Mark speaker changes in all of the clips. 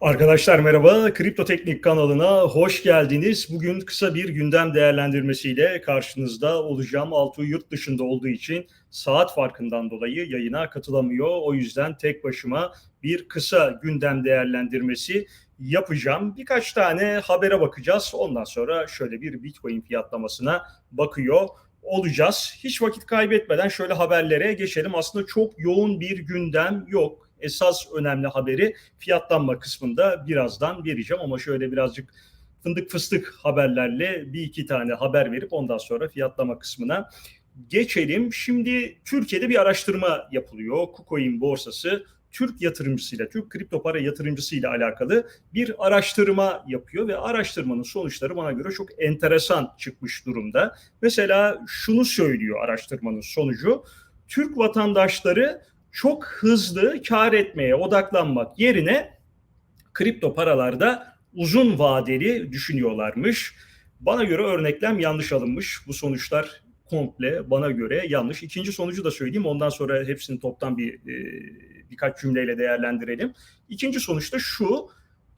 Speaker 1: Arkadaşlar merhaba, Kripto Teknik kanalına hoş geldiniz. Bugün kısa bir gündem değerlendirmesiyle karşınızda olacağım. Altuğ yurt dışında olduğu için saat farkından dolayı yayına katılamıyor. O yüzden tek başıma bir kısa gündem değerlendirmesi yapacağım. Birkaç tane habere bakacağız. Ondan sonra şöyle bir Bitcoin fiyatlamasına bakıyor olacağız. Hiç vakit kaybetmeden şöyle haberlere geçelim. Aslında çok yoğun bir gündem yok esas önemli haberi fiyatlanma kısmında birazdan vereceğim ama şöyle birazcık fındık fıstık haberlerle bir iki tane haber verip ondan sonra fiyatlama kısmına geçelim. Şimdi Türkiye'de bir araştırma yapılıyor. KuCoin borsası Türk yatırımcısıyla, Türk kripto para yatırımcısıyla alakalı bir araştırma yapıyor ve araştırmanın sonuçları bana göre çok enteresan çıkmış durumda. Mesela şunu söylüyor araştırmanın sonucu. Türk vatandaşları çok hızlı kar etmeye odaklanmak yerine kripto paralarda uzun vadeli düşünüyorlarmış. Bana göre örneklem yanlış alınmış. Bu sonuçlar komple bana göre yanlış. İkinci sonucu da söyleyeyim. Ondan sonra hepsini toptan bir e, birkaç cümleyle değerlendirelim. İkinci sonuç da şu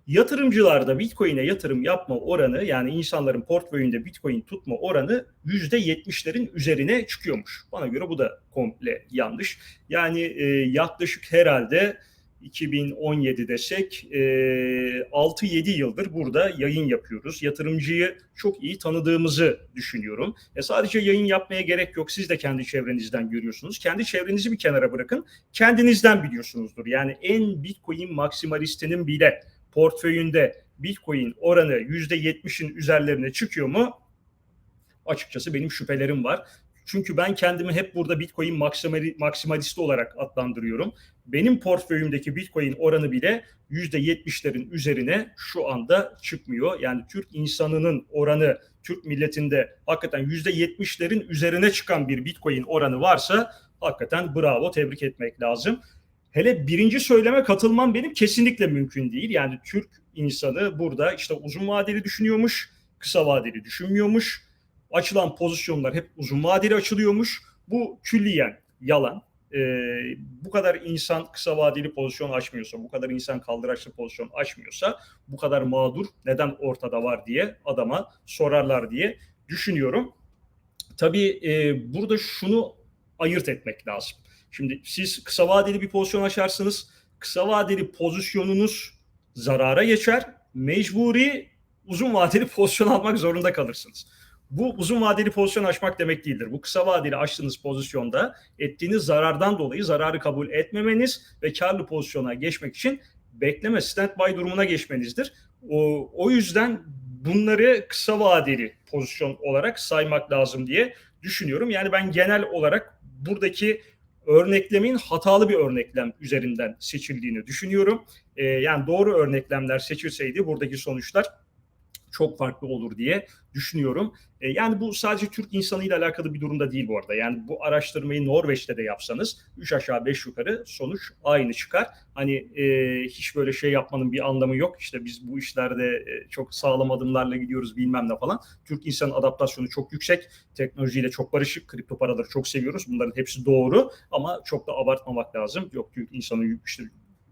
Speaker 1: yatırımcılarda Bitcoin'e yatırım yapma oranı yani insanların portföyünde Bitcoin tutma oranı %70'lerin üzerine çıkıyormuş. Bana göre bu da komple yanlış. Yani e, yaklaşık herhalde 2017 desek e, 6-7 yıldır burada yayın yapıyoruz. Yatırımcıyı çok iyi tanıdığımızı düşünüyorum. E sadece yayın yapmaya gerek yok. Siz de kendi çevrenizden görüyorsunuz. Kendi çevrenizi bir kenara bırakın. Kendinizden biliyorsunuzdur. Yani en Bitcoin maksimalistinin bile portföyünde Bitcoin oranı %70'in üzerlerine çıkıyor mu? Açıkçası benim şüphelerim var. Çünkü ben kendimi hep burada Bitcoin maksimalisti olarak adlandırıyorum. Benim portföyümdeki Bitcoin oranı bile %70'lerin üzerine şu anda çıkmıyor. Yani Türk insanının oranı, Türk milletinde hakikaten %70'lerin üzerine çıkan bir Bitcoin oranı varsa hakikaten bravo tebrik etmek lazım. Hele birinci söyleme katılmam benim kesinlikle mümkün değil. Yani Türk insanı burada işte uzun vadeli düşünüyormuş, kısa vadeli düşünmüyormuş. Açılan pozisyonlar hep uzun vadeli açılıyormuş. Bu külliyen yalan. Ee, bu kadar insan kısa vadeli pozisyon açmıyorsa, bu kadar insan kaldıraçlı pozisyon açmıyorsa bu kadar mağdur neden ortada var diye adama sorarlar diye düşünüyorum. Tabii e, burada şunu ayırt etmek lazım Şimdi siz kısa vadeli bir pozisyon açarsınız. Kısa vadeli pozisyonunuz zarara geçer. Mecburi uzun vadeli pozisyon almak zorunda kalırsınız. Bu uzun vadeli pozisyon açmak demek değildir. Bu kısa vadeli açtığınız pozisyonda ettiğiniz zarardan dolayı zararı kabul etmemeniz ve karlı pozisyona geçmek için bekleme standby durumuna geçmenizdir. O, o yüzden bunları kısa vadeli pozisyon olarak saymak lazım diye düşünüyorum. Yani ben genel olarak buradaki örneklemin hatalı bir örneklem üzerinden seçildiğini düşünüyorum. E, yani doğru örneklemler seçilseydi buradaki sonuçlar çok farklı olur diye düşünüyorum. E, yani bu sadece Türk insanıyla alakalı bir durumda değil bu arada. Yani bu araştırmayı Norveç'te de yapsanız 3 aşağı 5 yukarı sonuç aynı çıkar. Hani e, hiç böyle şey yapmanın bir anlamı yok. İşte biz bu işlerde e, çok sağlam adımlarla gidiyoruz bilmem ne falan. Türk insanın adaptasyonu çok yüksek. Teknolojiyle çok barışık. Kripto paraları çok seviyoruz. Bunların hepsi doğru ama çok da abartmamak lazım. Yok Türk insanı işte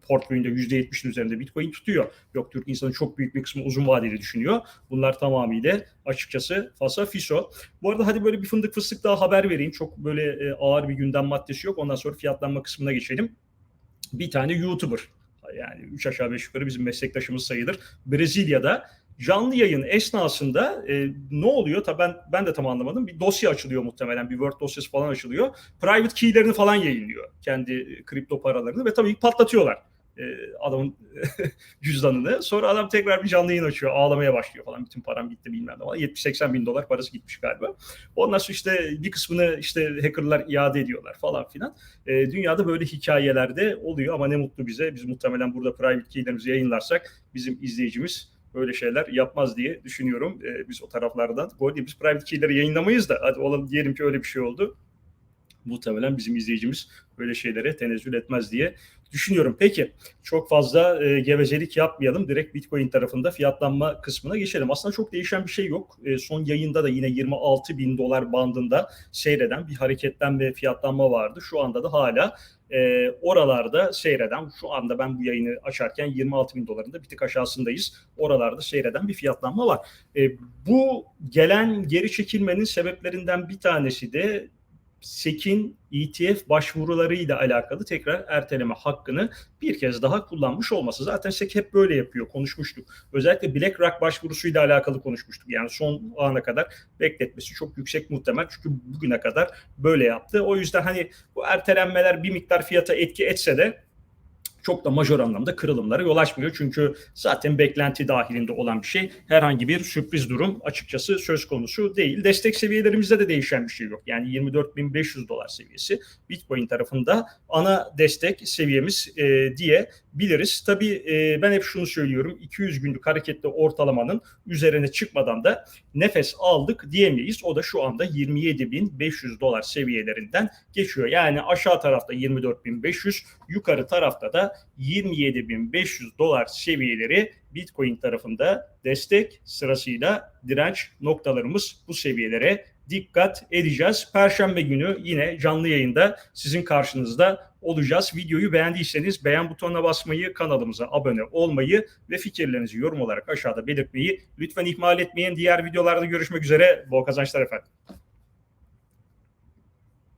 Speaker 1: portföyünde %70'in üzerinde Bitcoin tutuyor. Yok Türk insanın çok büyük bir kısmı uzun vadeli düşünüyor. Bunlar tamamıyla açıkçası fasa fiso. Bu arada hadi böyle bir fındık fıstık daha haber vereyim. Çok böyle e, ağır bir gündem maddesi yok. Ondan sonra fiyatlanma kısmına geçelim. Bir tane YouTuber yani 3 aşağı 5 yukarı bizim meslektaşımız sayılır. Brezilya'da canlı yayın esnasında e, ne oluyor? Tabii ben ben de tam anlamadım. Bir dosya açılıyor muhtemelen. Bir Word dosyası falan açılıyor. Private key'lerini falan yayınlıyor. Kendi kripto paralarını ve tabii patlatıyorlar. E, adamın cüzdanını. Sonra adam tekrar bir canlı yayın açıyor. Ağlamaya başlıyor falan. Bütün param gitti bilmem ne falan. 70-80 bin dolar parası gitmiş galiba. Ondan sonra işte bir kısmını işte hackerlar iade ediyorlar falan filan. E, dünyada böyle hikayeler de oluyor ama ne mutlu bize. Biz muhtemelen burada private key'lerimizi yayınlarsak bizim izleyicimiz böyle şeyler yapmaz diye düşünüyorum. E, biz o taraflardan. Arada biz private key'leri yayınlamayız da hadi olalım diyelim ki öyle bir şey oldu muhtemelen bizim izleyicimiz böyle şeylere tenezzül etmez diye düşünüyorum. Peki çok fazla e, gevezelik yapmayalım. Direkt Bitcoin tarafında fiyatlanma kısmına geçelim. Aslında çok değişen bir şey yok. E, son yayında da yine 26 bin dolar bandında seyreden bir hareketlenme fiyatlanma vardı. Şu anda da hala e, oralarda seyreden şu anda ben bu yayını açarken 26 bin dolarında bir tık aşağısındayız. Oralarda seyreden bir fiyatlanma var. E, bu gelen geri çekilmenin sebeplerinden bir tanesi de SEC'in ETF başvurularıyla alakalı tekrar erteleme hakkını bir kez daha kullanmış olması. Zaten SEC hep böyle yapıyor, konuşmuştuk. Özellikle BlackRock başvurusuyla alakalı konuşmuştuk. Yani son ana kadar bekletmesi çok yüksek muhtemel. Çünkü bugüne kadar böyle yaptı. O yüzden hani bu ertelenmeler bir miktar fiyata etki etse de çok da majör anlamda kırılımlara yol açmıyor. Çünkü zaten beklenti dahilinde olan bir şey. Herhangi bir sürpriz durum açıkçası söz konusu değil. Destek seviyelerimizde de değişen bir şey yok. Yani 24.500 dolar seviyesi Bitcoin tarafında ana destek seviyemiz e, diye biliriz. Tabii e, ben hep şunu söylüyorum. 200 günlük hareketli ortalamanın üzerine çıkmadan da nefes aldık diyemeyiz. O da şu anda 27.500 dolar seviyelerinden geçiyor. Yani aşağı tarafta 24.500, yukarı tarafta da 27.500 dolar seviyeleri Bitcoin tarafında destek sırasıyla direnç noktalarımız bu seviyelere dikkat edeceğiz. Perşembe günü yine canlı yayında sizin karşınızda olacağız. Videoyu beğendiyseniz beğen butonuna basmayı, kanalımıza abone olmayı ve fikirlerinizi yorum olarak aşağıda belirtmeyi lütfen ihmal etmeyin. Diğer videolarda görüşmek üzere. Bol kazançlar efendim.